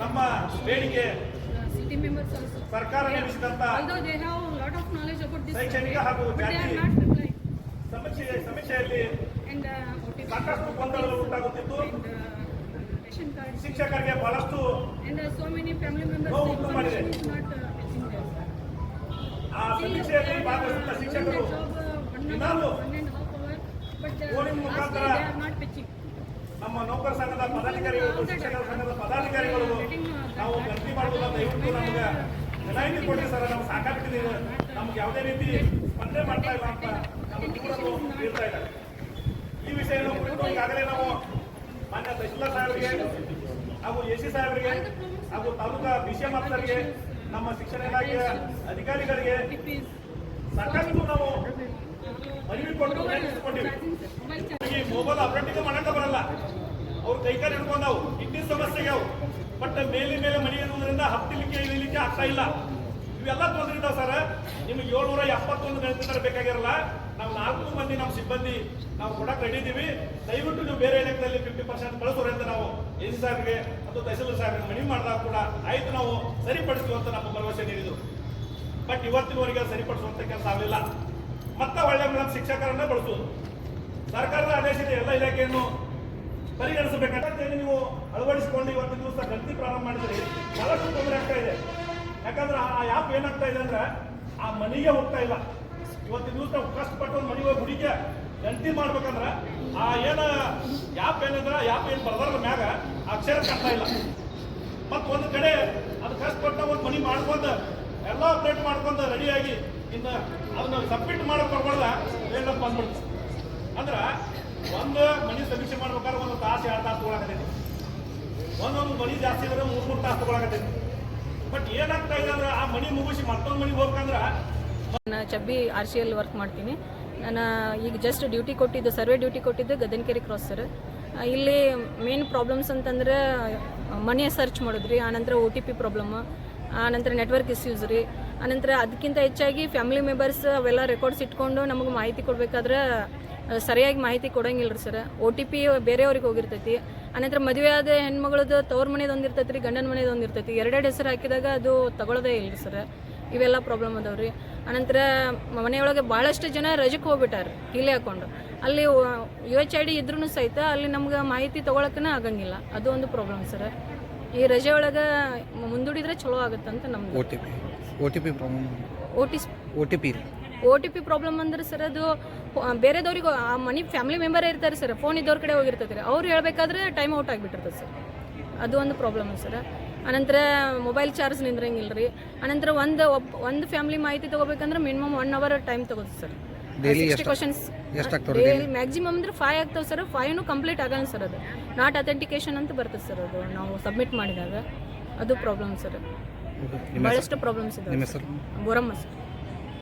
ನಮ್ಮ ಬೇಡಿಕೆ city members ಸರ್ಕಾರ ನಿರ್ಮಿಸಿದಂತ lot of knowledge about this ಶೈಕ್ಷಣಿಕ ಹಾಗೂ ಸಮೀಕ್ಷೆ ಸಮೀಕ್ಷೆಯಲ್ಲಿ ಸಾಕಷ್ಟು ಗೊಂದಲಗಳು ಉಂಟಾಗುತ್ತಿತ್ತು ಶಿಕ್ಷಕರಿಗೆ ಬಹಳಷ್ಟು ಸೋ ಮೆನಿ ಫ್ಯಾಮಿಲಿ ಮೆಂಬರ್ಸ್ ಆ ಸಮೀಕ್ಷೆಯಲ್ಲಿ ಭಾಗವಹಿಸಿದ ಶಿಕ್ಷಕರು ಮುಖಾಂತರ ಮಾಡುವುದಿಲ್ಲ ದಯವಿಟ್ಟು ನಮ್ಗೆ ವಿನಾಯಿತಿ ಕೊಡಿ ಸರ್ ನಾವು ಸಾಕಾಗ್ತಿದ್ದೀವಿ ನಮ್ಗೆ ಯಾವುದೇ ರೀತಿ ಸ್ಪಂದನೆ ಮಾಡ್ತಾ ಇಲ್ಲ ಅಂತ ನಮ್ಮ ದೂರನ್ನು ಇದ್ದಾರೆ. ಈ ವಿಷಯವನ್ನು ಕುರಿತು ಈಗಾಗಲೇ ನಾವು ಮಾನ್ಯ ತಹಶೀಲ್ದಾರ್ ಸಾಹೇಬರಿಗೆ ಹಾಗೂ ಎ ಸಿ ಸಾಹೇಬರಿಗೆ ಹಾಗೂ ತಾಲೂಕಾ ವಿಷಯ ಸಿ ನಮ್ಮ ಶಿಕ್ಷಣ ಇಲಾಖೆಯ ಅಧಿಕಾರಿಗಳಿಗೆ ಸಾಕಷ್ಟು ನಾವು ಮನವಿ ಕೊಟ್ಟು ಪ್ರಯತ್ನಿಸಿಕೊಂಡಿವಿ ಮೊಬೈಲ್ ಆಪರೇಟಿಂಗ್ ಮಾಡಕ್ಕೆ ಬರಲ್ಲ ಅವ್ರು ಕೈಕಾಲು ಹಿಡ್ಕೊಂಡವು ಕಿಡ್ನಿ ಸಮಸ್ಯೆಗೆ ಅವು ಬಟ್ ಮೇಲೆ ಮೇಲೆ ಮನೆ ಇರುವುದರಿಂದ ಹತ್ತಿಲಿಕ್ಕೆ ಇಳಿಲಿಕ್ಕೆ ಆಗ್ತಾ ಇಲ್ಲ. ಇವೆಲ್ಲ ತೊಂದರೆ ಸರ್. ನಿಮ್ಗೆ ಏಳ್ನೂರ ಎಪ್ಪತ್ತೊಂದು ಗಂಟೆ ಬೇಕಾಗಿರಲ್ಲ. ನಾವು ನಾಲ್ಕು ಮಂದಿ ನಮ್ಮ ಸಿಬ್ಬಂದಿ, ನಾವು ಕೊಡಕ್ ರೆಡಿ ಇದೀವಿ. ದಯವಿಟ್ಟು ನೀವು ಬೇರೆ ಇಲಾಖೆಯಲ್ಲಿ ಫಿಫ್ಟಿ ಪರ್ಸೆಂಟ್ ಕಳಿಸೋರಿ ಅಂತ ನಾವು ಎಸ್ ಸಾರ್ಗೆ ಮತ್ತು ತಹಸೀಲ್ದಾರ್ ಸಾರ್ಗೆ ಮನವಿ ಮಾಡಿದಾಗ ಕೂಡ ಆಯ್ತು ನಾವು ಸರಿಪಡಿಸ್ತೀವಿ ಅಂತ ನಮ್ಮ ಭರವಸೆ ನೀಡಿದ್ರು ಬಟ್ ಇವತ್ತಿನವರೆಗೆ ಅದು ಸರಿಪಡಿಸುವಂತ ಕೆಲಸ ಆಗಲಿಲ್ಲ. ಮತ್ತೆ ಒಳ್ಳೆ ಮೇಡಮ್ ಶಿಕ್ಷಕರನ್ನ ಬಳಸುವುದು ಸರ್ಕಾರದ ಆದೇಶ ಇದೆ, ಎಲ್ಲ ಇಲಾಖೆಯನ್ನು ಪರಿಗಣಿಸಬೇಕಂತ ನೀವು ಅಳವಡಿಸಿಕೊಂಡು ಇವತ್ತು ದಿವಸ ಗಣತಿ ಪ್ರಾರಂಭ ಮಾಡಿದ್ರಿ. ಬಹಳಷ್ಟು ತೊಂದರೆ ಆಗ್ತಾ ಇದೆ. ಯಾಕಂದ್ರೆ ಆ ಆ್ಯಪ್ ಏನಾಗ್ತಾ ಇದೆ ಅಂದ್ರೆ ಆ ಮನೆಗೆ ಹೋಗ್ತಾ ಇಲ್ಲ. ಇವತ್ತು ದಿವಸ ಕಷ್ಟಪಟ್ಟು ಒಂದು ಮನೆಗೆ ಹೋಗಿ ಹುಡುಗಿ ಗಣತಿ ಮಾಡ್ಬೇಕಂದ್ರೆ ಆ ಏನ ಆ್ಯಪ್ ಏನಂದ್ರೆ ಆ್ಯಪ್ ಏನು ಬರ್ದಾರ ಮ್ಯಾಗ ಅಕ್ಷರ ಕಾಣ್ತಾ ಇಲ್ಲ. ಮತ್ತೆ ಒಂದು ಕಡೆ ಅದು ಕಷ್ಟಪಟ್ಟ ಒಂದು ಮನೆ ಮಾಡ್ಕೊಂಡು ಎಲ್ಲ ಅಪ್ಡೇಟ್ ಮಾಡ್ಕೊಂಡು ರೆಡಿಯಾಗಿ ಇನ್ನು ಅದನ್ನ ಸಬ್ಮಿಟ್ ಮಾಡಕ್ ಬರ್ಬಾರ್ದ, ಏನಪ್ಪ ಅಂದ್ಬಿಡ್ತು. ಒಂದು ಮನಿ ಸಮೀಕ್ಷೆ ಮಾಡ್ಬೇಕಾದ್ರೆ ಒಂದು ತಾಸು, ಎರಡು ತಾಸು ತಗೊಳಕತ್ತೈತಿ. ಒಂದೊಂದು ಮನಿ ಜಾಸ್ತಿ ಇದ್ರೆ ಮೂರು ಮೂರು ತಾಸು ತಗೊಳಕತ್ತೈತಿ. ಬಟ್ ಏನಾಗ್ತಾ ಇದೆ ಅಂದ್ರೆ ಆ ಮನಿ ಮುಗಿಸಿ ಮತ್ತೊಂದು ಮನಿಗೆ ಹೋಗ್ಬೇಕಂದ್ರ ನಾನು ಚಬ್ಬಿ ಆರ್ ಸಿ ಎಲ್ ವರ್ಕ್ ಮಾಡ್ತೀನಿ. ನಾನು ಈಗ ಜಸ್ಟ್ ಡ್ಯೂಟಿ ಕೊಟ್ಟಿದ್ದು ಸರ್ವೆ ಡ್ಯೂಟಿ ಕೊಟ್ಟಿದ್ದು ಗದನಕೆರೆ ಕ್ರಾಸ್ ಸರ್ ಇಲ್ಲಿ ಮೇನ್ ಪ್ರಾಬ್ಲಮ್ಸ್ ಅಂತಂದ್ರೆ, ಮನಿ ಸರ್ಚ್ ಮಾಡಿದ್ರಿ ಆನಂತರ ಒ ಟಿ ಪಿ ಪ್ರಾಬ್ಲಮ್ ಆನಂತರ ನೆಟ್ವರ್ಕ್ ಇಸ್ಯೂಸ್ ರೀ ಆನಂತರ ಅದಕ್ಕಿಂತ ಹೆಚ್ಚಾಗಿ ಫ್ಯಾಮಿಲಿ ಮೆಂಬರ್ಸ್ ಅವೆಲ್ಲ ರೆಕಾರ್ಡ್ಸ್ ಇಟ್ಕೊಂಡು ನಮಗೆ ಮಾಹಿತಿ ಕೊಡಬೇಕಾದ್ರೆ ಸರಿಯಾಗಿ ಮಾಹಿತಿ ಕೊಡಂಗಿಲ್ಲ ರೀ ಸರ್. ಒ ಟಿ ಪಿ ಬೇರೆಯವ್ರಿಗೆ ಹೋಗಿರ್ತೈತಿ. ಅನಂತರ ಮದುವೆ ಆದ ಹೆಣ್ಮಗಳದ್ದು ತವ್ರ ಮನೇದು ಒಂದು ಇರ್ತೈತಿ ರೀ ಗಂಡನ ಮನೇದು ಒಂದು ಇರ್ತೈತಿ. ಎರಡೆರಡು ಹೆಸರು ಹಾಕಿದಾಗ ಅದು ತಗೊಳ್ಳೋದೇ ಇಲ್ಲ ಸರ್. ಇವೆಲ್ಲ ಪ್ರಾಬ್ಲಮ್ ಅದಾವೆ ರೀ ಅನಂತರ ಮನೆಯೊಳಗೆ ಭಾಳಷ್ಟು ಜನ ರಜಕ್ಕೆ ಹೋಗ್ಬಿಟ್ಟಾರೆ ಕೀಲೆ ಹಾಕೊಂಡು. ಅಲ್ಲಿ ಯು ಎಚ್ ಐ ಡಿ ಇದ್ರೂ ಸಹಿತ ಅಲ್ಲಿ ನಮ್ಗೆ ಮಾಹಿತಿ ತೊಗೊಳಕ್ಕನ ಆಗಂಗಿಲ್ಲ. ಅದು ಒಂದು ಪ್ರಾಬ್ಲಮ್ ಸರ್. ಈ ರಜೆ ಒಳಗೆ ಮುಂದೂಡಿದ್ರೆ ಚಲೋ ಆಗುತ್ತಂತ ನಮ್ಗೆ O T P O T P problem O T O T P O T P problem ಅಂದ್ರೆ ಸರ್ ಅದು ಬೇರೆದವ್ರಿಗೆ ಆ ಮನಿ ಫ್ಯಾಮಿಲಿ ಮೆಂಬರೇ ಇರ್ತಾರೆ ಸರ್ ಫೋನ್ ಇದ್ದವ್ರ ಕಡೆ ಹೋಗಿರ್ತೈತೆ ರೀ. ಅವ್ರು ಹೇಳ್ಬೇಕಾದ್ರೆ ಟೈಮ್ ಔಟ್ ಆಗಿಬಿಟ್ಟಿರ್ತದೆ ಸರ್. ಅದು ಒಂದು ಪ್ರಾಬ್ಲಮ್ ಸರ್. ಅನಂತರ ಮೊಬೈಲ್ ಚಾರ್ಜ್ ನಿಂದ್ರಂಗಿಲ್ಲ ರೀ ಅನಂತರ ಒಂದು ಒಬ್ಬ ಒಂದು ಫ್ಯಾಮಿಲಿ ಮಾಹಿತಿ ತಗೋಬೇಕಂದ್ರೆ minimum one hour time ತಗೋದು sir. Sixty questions daily maximum ಅಂದ್ರೆ ಫೈವ್ ಆಗ್ತಾವೆ ಸರ್. ಫೈವ್ನು ಕಂಪ್ಲೀಟ್ ಆಗಲ್ಲ ಸರ್ ಅದು. ನಾಟ್ ಅಥೆಂಟಿಕೇಶನ್ ಅಂತ ಬರ್ತದೆ ಸರ್ ಅದು. ನಾವು ಸಬ್ಮಿಟ್ ಮಾಡಿದಾಗ. ಅದು ಪ್ರಾಬ್ಲಮ್ ಸರ್. ಬಹಳಷ್ಟು ಭಾಳಷ್ಟು ಪ್ರಾಬ್ಲಮ್ಸ್ ಇದೆ ಬೋರಮ್ಮ ಸರ್.